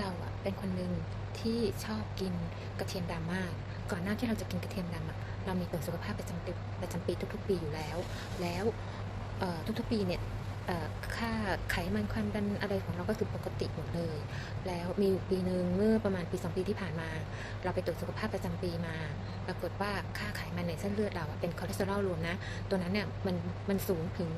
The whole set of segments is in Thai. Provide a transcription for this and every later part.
เราอะเป็นคนหนึ่งที่ชอบกินกระเทียมดำมาก ก่อนหน้าที่เราจะกินกระเทียมดำอะเรามีตรวจสุขภาพประจำปีประจำปีทุก ๆ ปีอยู่แล้ว แล้วทุกๆปีเนี่ย ค่าไขมันความดันอะไรของเราก็คือปกติหมดเลย แล้วมีอยู่ปีหนึ่งเมื่อประมาณปีสองปีที่ผ่านมา เราไปตรวจสุขภาพประจำปีมา ปรากฏว่าค่าไขมันในเส้นเลือดเราเป็นคอเลสเตอรอลรวมนะ ตัวนั้นเนี่ยมันมันสูงถึง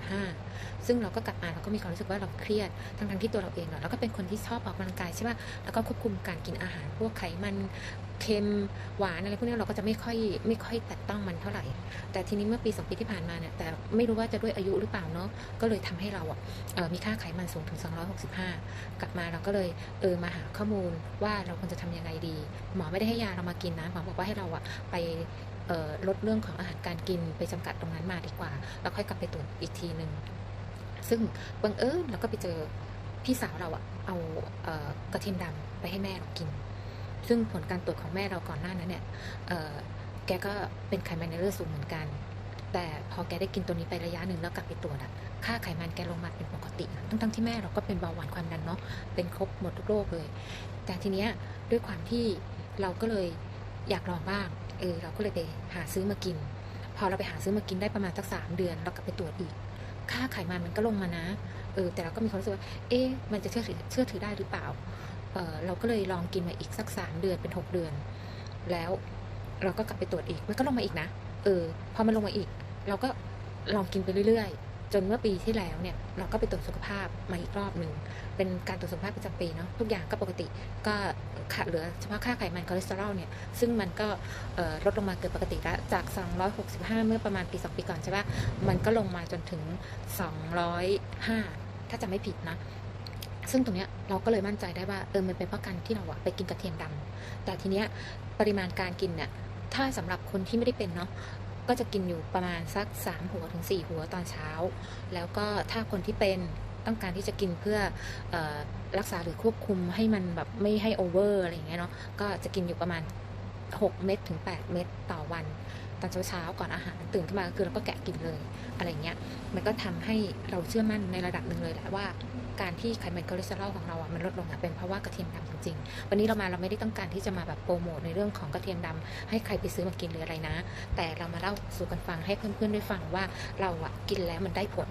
265 ซึ่งเราก็กลับมาเราก็มีความรู้สึกว่าเราเครียดทั้งทั้งๆที่ตัวเราเองอะเราก็เป็นคนที่ชอบออกกำลังกายใช่ป่ะแล้วก็ควบคุมการกินอาหารพวกไขมัน เค็มหวานอะไรพวกนี้เราก็จะไม่ค่อยไม่ค่อยแตะต้องมันเท่าไหร่ แต่ทีนี้เมื่อปีสองปีที่ผ่านมาเนี่ยแต่ไม่รู้ว่าจะด้วยอายุหรือเปล่าเนาะก็เลยทำให้เราอะเอ่อมีค่าไขมันสูงถึง 265 กลับมาเราก็เลยเออมาหาข้อมูลว่าเราควรจะทำยังไงดี หมอไม่ได้ให้ยาเรามากินนะหมอบอกว่าให้เราอะไปลดเรื่องของอาหารการกินไปจำกัดตรงนั้นมาดีกว่า แล้วค่อยกลับไปตรวจอีกทีหนึ่งซึ่งบังเอิญเราก็ไปเจอพี่สาวเราอะเอากระเทียมดำไปให้แม่เรากิน ซึ่งผลการตรวจของแม่เราก่อนหน้านั้นเนี่ยแกก็เป็นไขมันในเลือดสูงเหมือนกัน แต่พอแกได้กินตัวนี้ไประยะหนึ่งแล้วกลับไปตรวจอะค่าไขมันแกลงมาเป็นปกตินะทั้งๆที่แม่เราก็เป็นเบาหวานความดันเนาะเป็นครบหมดทุกโรคเลย แต่ทีเนี้ยด้วยความที่เราก็เลยอยากลองบ้างเออเราก็เลยไปหาซื้อมากิน พอเราไปหาซื้อมากินได้ประมาณสักสามเดือนเรากลับไปตรวจอีก ค่าไขมันมันก็ลงมานะเออแต่เราก็มีความรู้สึกว่าเอ๊ะมันจะเชื่อถือเชื่อถือได้หรือเปล่า เเราก็เลยลองกินมาอีกสักสามเดือนเป็นหกเดือน แล้วเราก็กลับไปตรวจอีกมันก็ลงมาอีกนะเออพอมันลงมาอีก เราก็ลองกินไปเรื่อยๆ จนเมื่อปีที่แล้วเนี่ย เราก็ไปตรวจสุขภาพมาอีกรอบหนึ่งเป็นการตรวจสุขภาพประจำปีเนาะทุกอย่างก็ปกติก็ขาดเหลือเฉพาะค่าไขมันคอเลสเตอรอลเนี่ย ซึ่งมันก็ลดลงมาเกินปกติแล้วจาก 265 เมื่อประมาณปี 2 ปีก่อนใช่ปะมันก็ลงมาจนถึง 205 ถ้าจะไม่ผิดนะ ซึ่งตรงเนี้ยเราก็เลยมั่นใจได้ว่าเออมันเป็นเพราะการที่เราอะไปกินกระเทียมดำแต่ทีเนี้ยปริมาณการกินเนี่ยถ้าสำหรับคนที่ไม่ได้เป็นเนาะก็จะกินอยู่ประมาณสัก 3 หัวถึง 4 หัวตอนเช้า แล้วก็ถ้าคนที่เป็นต้องการที่จะกินเพื่อออรักษาหรือควบคุมให้มันแบบไม่ให้โอเวอร์อะไรอย่างเงี้ยเนาะก็จะกินอยู่ประมาณ 6 เม็ดถึง 8 เม็ดต่อวัน ตอนเช้าๆก่อนอาหารตื่นขึ้นมาก็คือเราก็แกะกินเลยอะไรเงี้ยมันก็ทำให้เราเชื่อมั่นในระดับหนึ่งเลยแหละว่าการที่ไขมันคอเลสเตอรอลของเราอะมันลดลงอะเป็นเพราะว่ากระเทียมดำจริงๆ วันนี้เรามาเราไม่ได้ต้องการที่จะมาแบบโปรโมทในเรื่องของกระเทียมดำให้ใครไปซื้อมากินหรืออะไรนะ แต่เรามาเล่าสู่กันฟังให้เพื่อนๆได้ฟังว่าเราอะกินแล้วมันได้ผล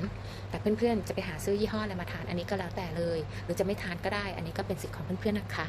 แต่เพื่อนๆจะไปหาซื้อยี่ห้ออะไรมาทานอันนี้ก็แล้วแต่เลย หรือจะไม่ทานก็ได้ อันนี้ก็เป็นสิทธิ์ของเพื่อนๆนะคะ